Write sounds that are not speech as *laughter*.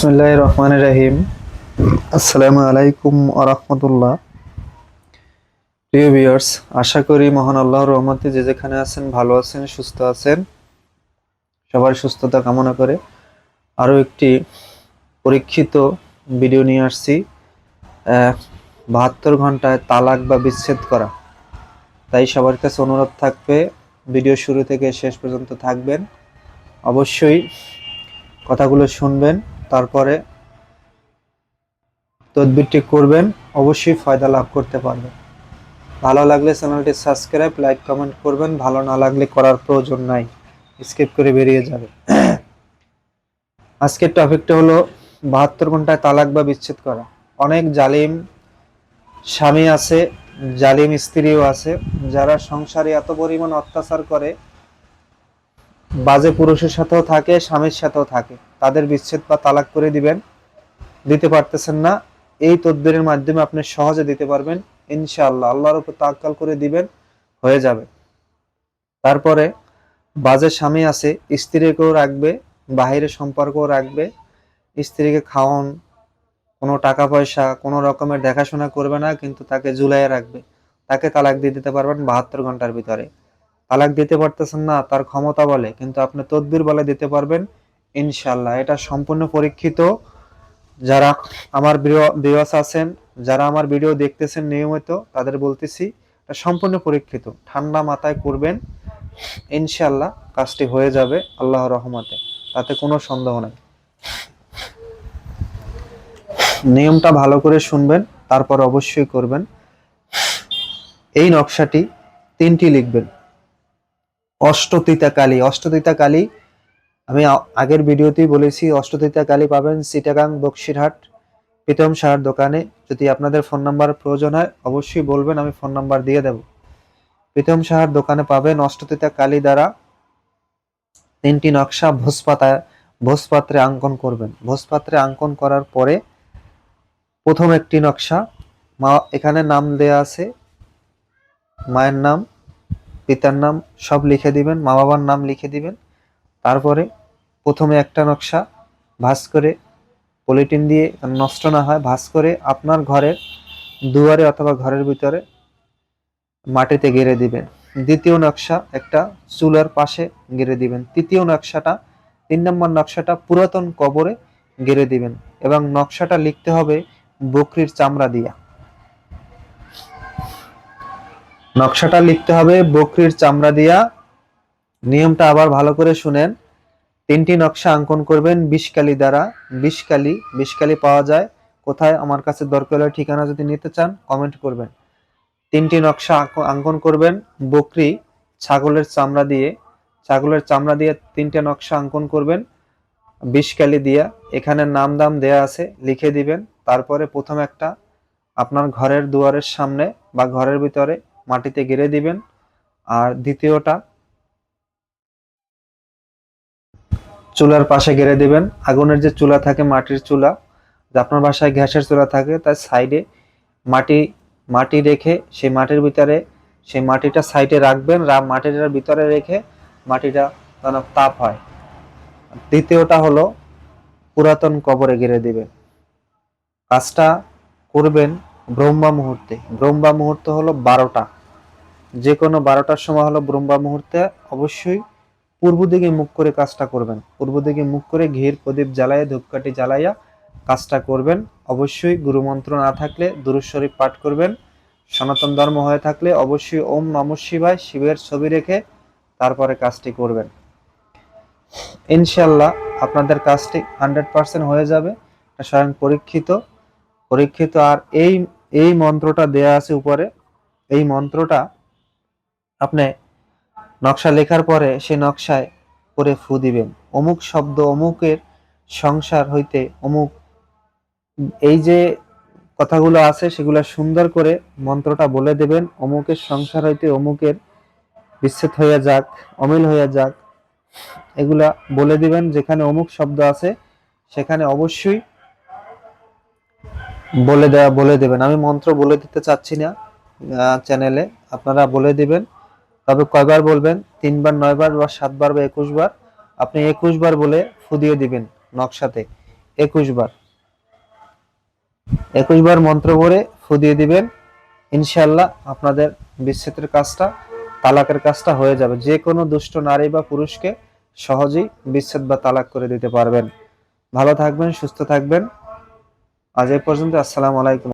বিসমুল্লাহ রহমান রাহিম আসসালামু আলাইকুম আরহামতুল্লাহ প্রিয় ভিউয়ার্স, আশা করি মহান আল্লাহ রহমতে যে যেখানে আছেন, ভালো আছেন, সুস্থ আছেন, সবার সুস্থতা কামনা করে আরও একটি পরীক্ষিত ভিডিও নিয়ে আসছি। বাহাত্তর ঘন্টায় তালাক বা বিচ্ছেদ করা। তাই সবার কাছে অনুরোধ থাকবে, ভিডিও শুরু থেকে শেষ পর্যন্ত থাকবেন। অবশ্যই কথাগুলো শুনবেন। তারপরে তদবিরটি করবেন, অবশ্যই ফায়দা লাভ করতে পারবেন। ভালো লাগলে চ্যানেলটি সাবস্ক্রাইব, লাইক, কমেন্ট করবেন, ভালো না লাগলে করার প্রয়োজন নাই। স্কিপ করে বেরিয়ে যাবে *clears throat* আজকের টপিকটা হলো বাহাত্তর ঘন্টায় তালাক বা বিচ্ছেদ করা। অনেক জালিম স্বামী আছে, জালিম স্ত্রীও আছে, যারা সংসারে এত পরিমাণ অত্যাচার করে বাজে পুরুষের সাথেও থাকে, স্বামীর সাথেও থাকে। তাদের বিচ্ছেদ বা তালাক করে দিবেন, দিতে পারতেছেন না। এই তদবিরের মাধ্যমে আপনি সহজে দিতে পারবেন, ইনশাআল্লাহ। আল্লাহর উপর তাক্কাল করে দিবেন, হয়ে যাবে। তারপরে বাজে স্বামী আছে, স্ত্রীকেও রাখবে, বাহিরে সম্পর্কও রাখবে, স্ত্রীকে খাওয়ান, কোনো টাকা পয়সা, কোনো রকমের দেখাশোনা করবে না, কিন্তু তাকে ঝুলাইয়ে রাখবে। তাকে তালাক দিয়ে দিতে পারবেন বাহাত্তর ঘণ্টার ভিতরে। তালাক দিতে পারতেছেন না, তার ক্ষমতা বলে, কিন্তু আপনি তদবির বলে দিতে পারবেন ইনশাল্লাহ এটা সম্পূর্ণ পরীক্ষিত। যারা আমার বিওয়াস আছেন, যারা আমার ভিডিও দেখতেছেন নিয়মিত, তাদের বলতেছি, এটা সম্পূর্ণ পরীক্ষিত। ঠান্ডা মাথায় করবেন ইনশাল্লাহ কাজটি হয়ে যাবে আল্লাহ রহমতে, তাতে কোনো সন্দেহ নেই। নিয়মটা ভালো করে শুনবেন, তারপর অবশ্যই করবেন। এই নকশাটি তিনটি লিখবেন। অষ্টতিতা কালী অষ্টতিতা কালী আমি আগের ভিডিওতেই বলেছি অষ্টতিতা কালী পাবেন সিটাগাং বক্সিরহাট, প্রীতম সাহার দোকানে। যদি আপনাদের ফোন নাম্বার প্রয়োজন হয়, অবশ্যই বলবেন, আমি ফোন নাম্বার দিয়ে দেব। প্রীতম সাহার দোকানে পাবেন অষ্টতিতা কালী দ্বারা তিনটি নকশা ভোজপাতায় ভোজপাত্রে অঙ্কন করবেন। ভোজপাত্রে অঙ্কন করার পরে প্রথম একটি নকশা, মা এখানে নাম দেয়া আছে, মায়ের নাম পিতার নাম সব লিখে দিবেন মা বাবার নাম লিখে দিবেন। তারপরে প্রথমে একটা নকশা ভাঁজ করে পলিটিন দিয়ে নষ্ট না হয়, ভাঁজ করে আপনার ঘরের দুয়ারে অথবা ঘরের ভিতরে মাটিতে গেড়ে দিবেন। দ্বিতীয় নকশা একটা চুলার পাশে গেড়ে দিবেন। তৃতীয় নকশাটা, তিন নম্বর নকশাটা পুরাতন কবরে গেড়ে দিবেন এবং নকশাটা লিখতে হবে বকরির চামড়া দিয়া। নকশাটা লিখতে হবে, বকরির চামড়া দিয়া। নিয়মটা আবার ভালো করে শুনেন। তিনটি নকশা অঙ্কন করবেন, বিষকালি দ্বারা। বিষকালি বিষকালি পাওয়া যায়। কোথায় আমার কাছে দরকার হলে ঠিকানা যদি নিতে চান কমেন্ট করবেন। তিনটি নকশা অঙ্কন করবেন, বকরি, ছাগলের চামড়া দিয়ে। ছাগলের চামড়া দিয়ে তিনটে নকশা অঙ্কন করবেন, বিষকালি দিয়া। এখানে নাম দাম দেয়া আছে, লিখে দিবেন। তারপরে প্রথম একটা আপনার ঘরের দুয়ারের সামনে বা ঘরের ভিতরে মাটিতে গেড়ে দিবেন। আর দ্বিতীয়টা, চুলার পাশে গেড়ে দিবেন। আগুনের যে চুলা থাকে, মাটির চুলা আপনার বাসায় গ্যাসের চুলা থাকে, তার সাইডে মাটি মাটি রেখে সেই মাটির ভিতরে, সেই মাটিটা সাইডে রাখবেন। মাটিটার ভিতরে রেখে মাটিটা যেন তাপ হয়। দ্বিতীয়টা হলো, পুরাতন কবরে গেড়ে দিবেন। কাজটা করবেন ব্রহ্মা মুহূর্তে। ব্রহ্মা মুহূর্ত হলো বারোটা। যে কোনো বারোটার সময় হলো ব্রহ্মা মুহূর্তে অবশ্যই পূর্ব দিকে মুখ করে কাজটা করবেন। পূর্ব দিকে মুখ করে ঘির প্রদীপ জ্বালাইয়া ধূপকাঠি জ্বালাইয়া কাজটা করবেন। অবশ্যই গুরুমন্ত্র না থাকলে দুরুদ শরীফ পাঠ করবেন। সনাতন ধর্ম হয়ে থাকলে অবশ্যই ওম নম শিবায় শিবের ছবি রেখে তারপরে কাজটি করবেন। ইনশাল্লাহ আপনাদের কাজটি হান্ড্রেড পার্সেন্ট হয়ে যাবে। স্বয়ং পরীক্ষিত। পরীক্ষিত আর এই এই মন্ত্রটা দেয়া আছে উপরে। এই মন্ত্রটা আপনি নকশা লেখার পরে সেই নকশায় করে ফু দিবেন। অমুক শব্দ, অমুকের সংসার হইতে অমুক, এই যে কথাগুলো আছে সেগুলো সুন্দর করে মন্ত্রটা বলে দেবেন। অমুকের সংসার হইতে অমুকের বিচ্ছেদ হইয়া যাক, অমিল হইয়া যাক, এগুলা বলে দিবেন। যেখানে অমুক শব্দ আছে সেখানে অবশ্যই বলে দেওয়া বলে দেবেন। আমি মন্ত্র বলে দিতে চাচ্ছি না চ্যানেলে আপনারা বলে দিবেন। তবে কয়বার বলবেন? তিনবার, নয়বার বা সাতবার বা একুশ বার আপনি একুশ বার বলে ফু দিয়ে দিবেন নকশাতে। একুশ বার একুশ বার মন্ত্র পড়ে ফু দিয়ে দিবেন। ইনশাল্লাহ আপনাদের বিচ্ছেদের কাজটা, তালাকের কাজটা হয়ে যাবে। যে কোনো দুষ্ট নারী বা পুরুষকে সহজেই বিচ্ছেদ বা তালাক করে দিতে পারবেন। ভালো থাকবেন, সুস্থ থাকবেন। আজ এই পর্যন্ত, আসসালামু আলাইকুম।